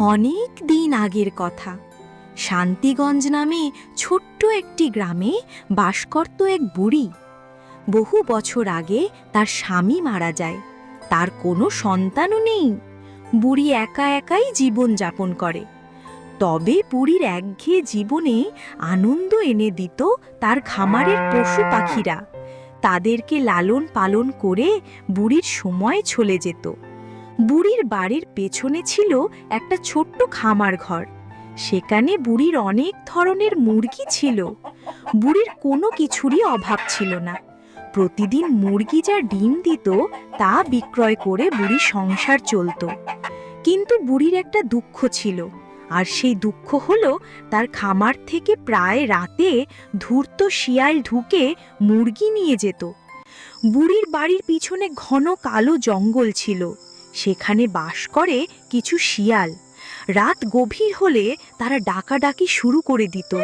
অনেক দিন আগের কথা। শান্তিগঞ্জ নামে ছোট্ট একটি গ্রামে বাস করত এক বুড়ি। বহু বছর আগে তার স্বামী মারা যায়। তার কোনো সন্তানও নেই। বুড়ি একা একাই জীবন যাপন করে। তবে বুড়ির একঘেয়ে জীবনে আনন্দ এনে দিত তার খামারের পশু পাখিরা। তাদেরকে লালন পালন করে বুড়ির সময় চলে যেত। বুড়ির বাড়ির পেছনে ছিল একটা ছোট্ট খামার ঘর। সেখানে বুড়ির অনেক ধরনের মুরগি ছিল। বুড়ির কোনো কিছুরই অভাব ছিল না। প্রতিদিন মুরগি যা ডিম দিত, তা বিক্রয় করে বুড়ি সংসার চলতো। কিন্তু বুড়ির একটা দুঃখ ছিল। আর সেই দুঃখ হলো তার খামার থেকে প্রায় রাতে ধূর্ত শিয়াল ঢুকে মুরগি নিয়ে যেত। বুড়ির বাড়ির পিছনে ঘন কালো জঙ্গল ছিল। সেখানে বাস করে কিছু শিয়াল। রাত গভীর হলে তারা ডাকাডাকি শুরু করে দিত।